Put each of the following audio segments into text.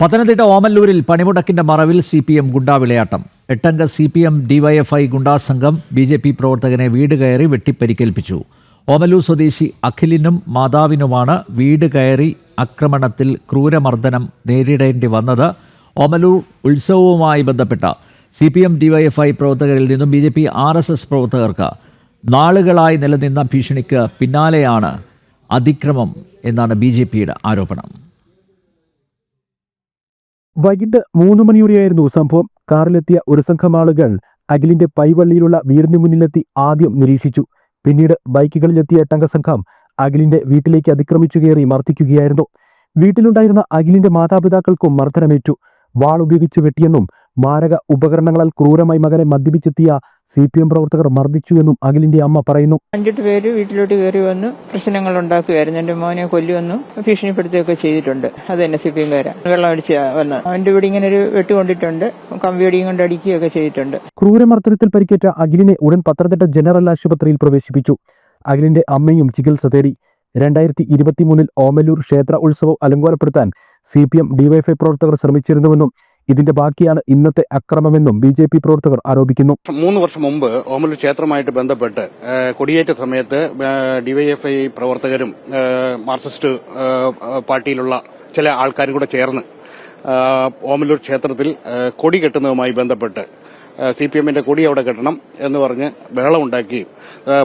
പത്തനംതിട്ട ഓമല്ലൂരിൽ പണിമുടക്കിന്റെ മറവിൽ സി പി എം ഗുണ്ടാവിളയാട്ടം എട്ടംഗ സി പി എം ഡിവൈഎഫ്ഐ ഗുണ്ടാസംഘം ബി ജെ പി പ്രവർത്തകനെ വീട് കയറി വെട്ടിപ്പരിക്കേൽപ്പിച്ചു. ഓമല്ലൂർ സ്വദേശി അഖിലിനും മാതാവിനുമാണ് വീട് കയറി ആക്രമണത്തിൽ ക്രൂരമർദ്ദനം നേരിടേണ്ടി വന്നത് ഓമല്ലൂർ ഉത്സവവുമായി ബന്ധപ്പെട്ട സി പി എം ഡിവൈഎഫ്ഐ പ്രവർത്തകരിൽ നിന്നും B J P R S S പ്രവർത്തകർക്ക് നാളുകളായി നിലനിന്ന ഭീഷണിക്ക് പിന്നാലെയാണ് അതിക്രമം എന്നാണ് ബി ജെ പിയുടെ ആരോപണം. വൈകിട്ട് മൂന്ന് മണിയോടെയായിരുന്നു സംഭവം. കാറിലെത്തിയ ഒരു സംഘം ആളുകൾ അഖിലിന്റെ പൈവള്ളിയിലുള്ള വീടിന് മുന്നിലെത്തി ആദ്യം നിരീക്ഷിച്ചു. പിന്നീട് ബൈക്കുകളിലെത്തിയ സംഘം അഖിലിന്റെ വീട്ടിലേക്ക് അതിക്രമിച്ചു കയറി മർദ്ദിക്കുകയായിരുന്നു. വീട്ടിലുണ്ടായിരുന്ന അഖിലിന്റെ മാതാപിതാക്കൾക്കും മർദ്ദനമേറ്റു. വാൾ ഉപയോഗിച്ച് വെട്ടിയെന്നും മാരക ഉപകരണങ്ങളാൽ ക്രൂരമായി മകനെ മദ്യപിച്ചെത്തിയ സി പി എം പ്രവർത്തകർ മർദ്ദിച്ചുവെന്നും അഖിലിന്റെ അമ്മ പറയുന്നു. അഞ്ചെട്ട് പേര് വീട്ടിലോട്ട് കയറി വന്ന് പ്രശ്നങ്ങൾ ഉണ്ടാക്കുകയായിരുന്നു എന്റെ മോനെ കൊല്ലുവെന്നും ഭീഷണിപ്പെടുത്തുകയൊക്കെ ചെയ്തിട്ടുണ്ട്. അത് തന്നെ സി പി എംകാരാ. വെള്ളം അടിച്ച് വന്ന് അവന്റെ ഇവിടെ ഇങ്ങനെ ഒരു വെട്ടുകൊണ്ടിട്ടുണ്ട് കമ്പിയടിയും കൊണ്ട് അടിക്കുകയൊക്കെ ചെയ്തിട്ടുണ്ട്. ക്രൂരമർദ്ദനത്തിൽ പരിക്കേറ്റ അഖിലിനെ ഉടൻ പത്തനംതിട്ട ജനറൽ ആശുപത്രിയിൽ പ്രവേശിപ്പിച്ചു. അഖിലിന്റെ അമ്മയും ചികിത്സ തേടി. രണ്ടായിരത്തി ഇരുപത്തിമൂന്നിൽ ഓമലൂർ ക്ഷേത്ര ഉത്സവം അലങ്കോലപ്പെടുത്താൻ സി പി എം ഡിവൈഎഫ്ഐ പ്രവർത്തകർ ശ്രമിച്ചിരുന്നുവെന്നും ഇതിന്റെ ബാക്കിയാണ് ഇന്നത്തെ അക്രമമെന്നും ബി ജെ പി പ്രവർത്തകർ ആരോപിക്കുന്നു. മൂന്ന് വർഷം മുമ്പ് ഓമലൂർ ക്ഷേത്രമായിട്ട് ബന്ധപ്പെട്ട് കൊടിയേറ്റ സമയത്ത് ഡിവൈഎഫ്ഐ പ്രവർത്തകരും മാർക്സിസ്റ്റ് പാർട്ടിയിലുള്ള ചില ആൾക്കാരും കൂടെ ചേർന്ന് ഓമലൂർ ക്ഷേത്രത്തിൽ കൊടി കെട്ടുന്നതുമായി ബന്ധപ്പെട്ട് സി പി എമ്മിന്റെ കൊടി അവിടെ കെട്ടണം എന്ന് പറഞ്ഞ് ബഹളം ഉണ്ടാക്കുകയും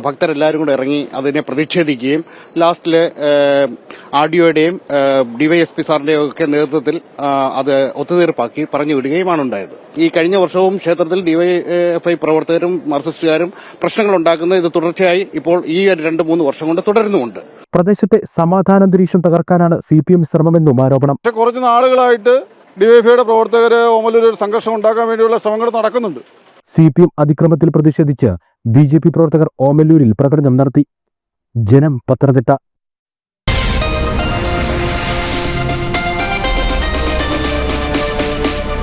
ഭക്തരെല്ലാവരും കൂടെ ഇറങ്ങി അതിനെ പ്രതിഷേധിക്കുകയും ലാസ്റ്റിൽ ആർഡിഒയുടെയും ഡിവൈഎസ്പി സാറിന്റെയും ഒക്കെ നേതൃത്വത്തിൽ അത് ഒത്തുതീർപ്പാക്കി പറഞ്ഞു വിടുകയുമാണ് ഉണ്ടായത്. ഈ കഴിഞ്ഞ വർഷവും ക്ഷേത്രത്തിൽ ഡിവൈഎഫ്ഐ പ്രവർത്തകരും മാർക്സിസ്റ്റുകാരും പ്രശ്നങ്ങൾ ഉണ്ടാക്കുന്നത് ഇത് തുടർച്ചയായി ഇപ്പോൾ ഈ ഒരു രണ്ട് മൂന്ന് വർഷം കൊണ്ട് തുടരുന്നുമുണ്ട്. പ്രദേശത്തെ സമാധാനാന്തരീക്ഷം തകർക്കാനാണ് സി പി എം ശ്രമമെന്നും ആരോപണം. കുറച്ച് നാളുകളായിട്ട് ഡിവൈഫൈയുടെ പ്രവർത്തകർ ഓമലൂർ ഒരു സംഘർഷം ഉണ്ടാക്കാൻ വേണ്ടിയുള്ള ശ്രമങ്ങൾ നടക്കുന്നുണ്ട്. സി പി എം അതിക്രമത്തിൽ പ്രതിഷേധിച്ച് ബി ജെ പി പ്രവർത്തകർ ഓമല്ലൂരിൽ പ്രകടനം നടത്തി. ജനം പത്തനംതിട്ട.